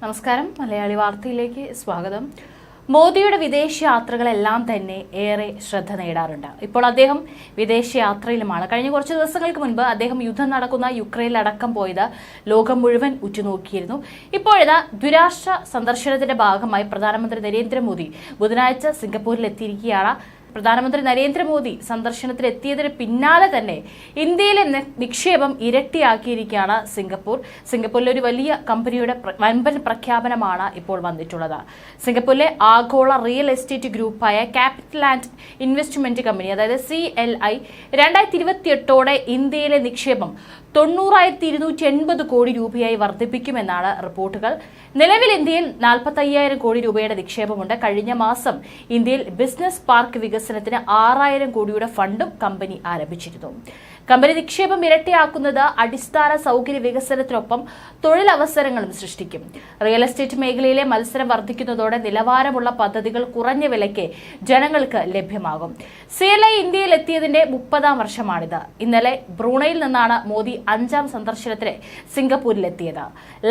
നമസ്കാരം. മലയാളി വാർത്തയിലേക്ക് സ്വാഗതം. മോദിയുടെ വിദേശ യാത്രകളെല്ലാം തന്നെ ഏറെ ശ്രദ്ധ നേടാറുണ്ട്. ഇപ്പോൾ അദ്ദേഹം വിദേശ യാത്രയിലുമാണ് കഴിഞ്ഞ കുറച്ച് ദിവസങ്ങൾക്ക് മുൻപ് അദ്ദേഹം യുദ്ധം നടക്കുന്ന യുക്രൈനിലടക്കം പോയത് ലോകം മുഴുവൻ ഉറ്റുനോക്കിയിരുന്നു. ഇപ്പോഴിതാ ദ്വിരാഷ്ട്ര സന്ദർശനത്തിന്റെ ഭാഗമായി പ്രധാനമന്ത്രി നരേന്ദ്രമോദി ബുധനാഴ്ച സിംഗപ്പൂരിൽ എത്തിയിരിക്കുകയാണ് പ്രധാനമന്ത്രി നരേന്ദ്രമോദി സന്ദർശനത്തിലെത്തിയതിന് പിന്നാലെ തന്നെ ഇന്ത്യയിലെ നിക്ഷേപം ഇരട്ടിയാക്കിയിരിക്കുകയാണ് സിംഗപ്പൂർ. സിംഗപ്പൂരിലെ ഒരു വലിയ കമ്പനിയുടെ വൻപൻ പ്രഖ്യാപനമാണ് ഇപ്പോൾ വന്നിട്ടുള്ളത്. സിംഗപ്പൂരിലെ ആഗോള റിയൽ എസ്റ്റേറ്റ് ഗ്രൂപ്പായ ക്യാപിറ്റൽ ആൻഡ് ഇൻവെസ്റ്റ്മെന്റ് കമ്പനി അതായത് സി എൽ ഐ രണ്ടായിരത്തി ഇരുപത്തിയെട്ടോടെ ഇന്ത്യയിലെ നിക്ഷേപം തൊണ്ണൂറായിരത്തി ഇരുന്നൂറ്റി എൺപത് കോടി രൂപയായി വർദ്ധിപ്പിക്കുമെന്നാണ് റിപ്പോർട്ടുകൾ. നിലവിൽ ഇന്ത്യയിൽ നാൽപ്പത്തി കോടി രൂപയുടെ നിക്ഷേപമുണ്ട്. കഴിഞ്ഞ മാസം ഇന്ത്യയിൽ ബിസിനസ് പാർക്ക് വികസനത്തിന് ആറായിരം കോടിയുടെ ഫണ്ടും കമ്പനി ആരംഭിച്ചിരുന്നു. കമ്പനി നിക്ഷേപം ഇരട്ടിയാക്കുന്നത് അടിസ്ഥാന സൗകര്യ വികസനത്തിനൊപ്പം തൊഴിലവസരങ്ങളും സൃഷ്ടിക്കും. റിയൽ എസ്റ്റേറ്റ് മേഖലയിലെ മത്സരം വർദ്ധിക്കുന്നതോടെ നിലവാരമുള്ള പദ്ധതികൾ കുറഞ്ഞ വിലയ്ക്ക് ജനങ്ങൾക്ക് ലഭ്യമാകും. സി എൽ ഐ ഇന്ത്യയിൽ എത്തിയതിന്റെ മുപ്പതാം വർഷമാണിത്. ഇന്നലെ ബ്രൂണയിൽ നിന്നാണ് മോദി അഞ്ചാം സന്ദർശനത്തിന് സിംഗപ്പൂരിലെത്തിയത്.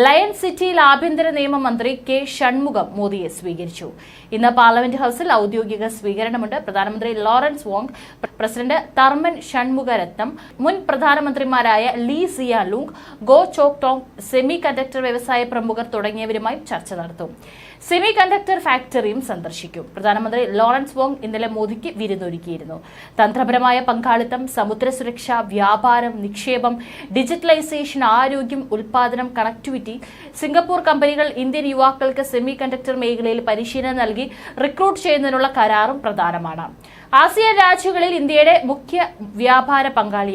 ലയൺ സിറ്റിയിൽ ആഭ്യന്തര നിയമ മന്ത്രി കെ ഷൺമുഖം മോദിയെ സ്വീകരിച്ചു. ഇന്ന് പാർലമെന്റ് ഹൌസിൽ ഔദ്യോഗിക സ്വീകരണമുണ്ട്. പ്രധാനമന്ത്രി Lawrence Wong president Tharman Shanmugaratnam മുൻ പ്രധാനമന്ത്രിമാരായ Lee Hsien Loong Goh Chok Tong semiconductor വ്യവസായ പ്രമുഖർ തുടങ്ങിയവരുമായും ചർച്ച നടത്തും. സെമി കണ്ടക്ടർ ഫാക്ടറിയും സന്ദർശിക്കും. പ്രധാനമന്ത്രി ലോറൻസ് വോങ് ഇന്നലെ മോദിക്ക് വിരുന്നൊരുക്കിയിരുന്നു. തന്ത്രപരമായ പങ്കാളിത്തം സമുദ്ര സുരക്ഷ വ്യാപാരം നിക്ഷേപം ഡിജിറ്റലൈസേഷൻ ആരോഗ്യം ഉൽപാദനം കണക്ടിവിറ്റി സിംഗപ്പൂർ കമ്പനികൾ ഇന്ത്യൻ യുവാക്കൾക്ക് സെമി കണ്ടക്ടർ മേഖലയിൽ പരിശീലനം നൽകി റിക്രൂട്ട് ചെയ്യുന്നതിനുള്ള കരാറും പ്രധാനമാണ്. ആസിയാൻ രാജ്യങ്ങളിൽ ഇന്ത്യയുടെ മുഖ്യ വ്യാപാര പങ്കാളിയാണ്.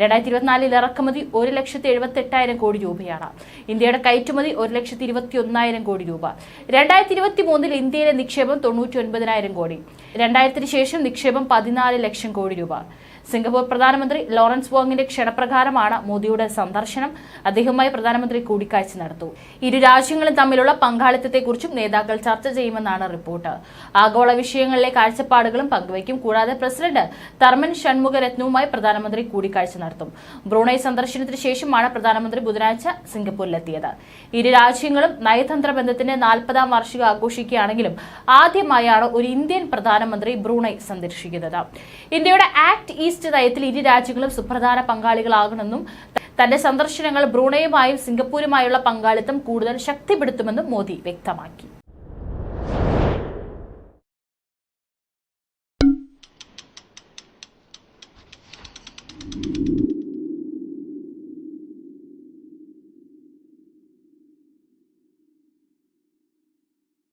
രണ്ടായിരത്തി ഇരുപത്തിനാലിൽ ഇറക്കുമതി ഒരു ലക്ഷത്തി എഴുപത്തി എട്ടായിരം കോടി രൂപയാണ് ഇന്ത്യയുടെ കയറ്റുമതി ഒരു ലക്ഷത്തി ഇരുപത്തി ഒന്നായിരം കോടി രൂപ. രണ്ടായിരത്തി ഇരുപത്തി മൂന്നിൽ ഇന്ത്യയിലെ നിക്ഷേപം തൊണ്ണൂറ്റി ഒൻപതിനായിരം കോടി. രണ്ടായിരത്തിന് ശേഷം നിക്ഷേപം പതിനാല് ലക്ഷം കോടി രൂപ. സിംഗപ്പൂർ പ്രധാനമന്ത്രി ലോറൻസ് വോങ്ങിന്റെ ക്ഷണപ്രകാരമാണ് മോദിയുടെ സന്ദർശനം. അദ്ദേഹവുമായി പ്രധാനമന്ത്രി കൂടിക്കാഴ്ച നടത്തു. ഇരു രാജ്യങ്ങളും തമ്മിലുള്ള പങ്കാളിത്തത്തെക്കുറിച്ചും നേതാക്കൾ ചർച്ച ചെയ്യുമെന്നാണ് റിപ്പോർട്ട്. ആഗോള വിഷയങ്ങളിലെ കാഴ്ചപ്പാടുകളും പങ്കുവയ്ക്കും. കൂടാതെ പ്രസിഡന്റ് തർമൻ ഷൺമുഖരത്നവുമായി പ്രധാനമന്ത്രി കൂടിക്കാഴ്ച നടത്തും. ബ്രൂണൈ സന്ദർശനത്തിന് ശേഷമാണ് പ്രധാനമന്ത്രി ബുധനാഴ്ച സിംഗപ്പൂരിലെത്തിയത്. ഇരു രാജ്യങ്ങളും നയതന്ത്ര ബന്ധത്തിന്റെ നാൽപ്പതാം വാർഷികം ആഘോഷിക്കുകയാണെങ്കിലും ആദ്യമായാണ് ഒരു ഇന്ത്യൻ പ്രധാനമന്ത്രി ബ്രൂണൈ സന്ദർശിക്കുന്നത്. ഇന്ത്യയുടെ ആക്ട് ഈസ്റ്റ് നയത്തിൽ ഇരു രാജ്യങ്ങളും സുപ്രധാന പങ്കാളികളാകണമെന്നും തന്റെ സന്ദർശനങ്ങൾ ബ്രൂണയുമായും സിംഗപ്പൂരുമായുള്ള പങ്കാളിത്തം കൂടുതൽ ശക്തിപ്പെടുത്തുമെന്നും മോദി വ്യക്തമാക്കി.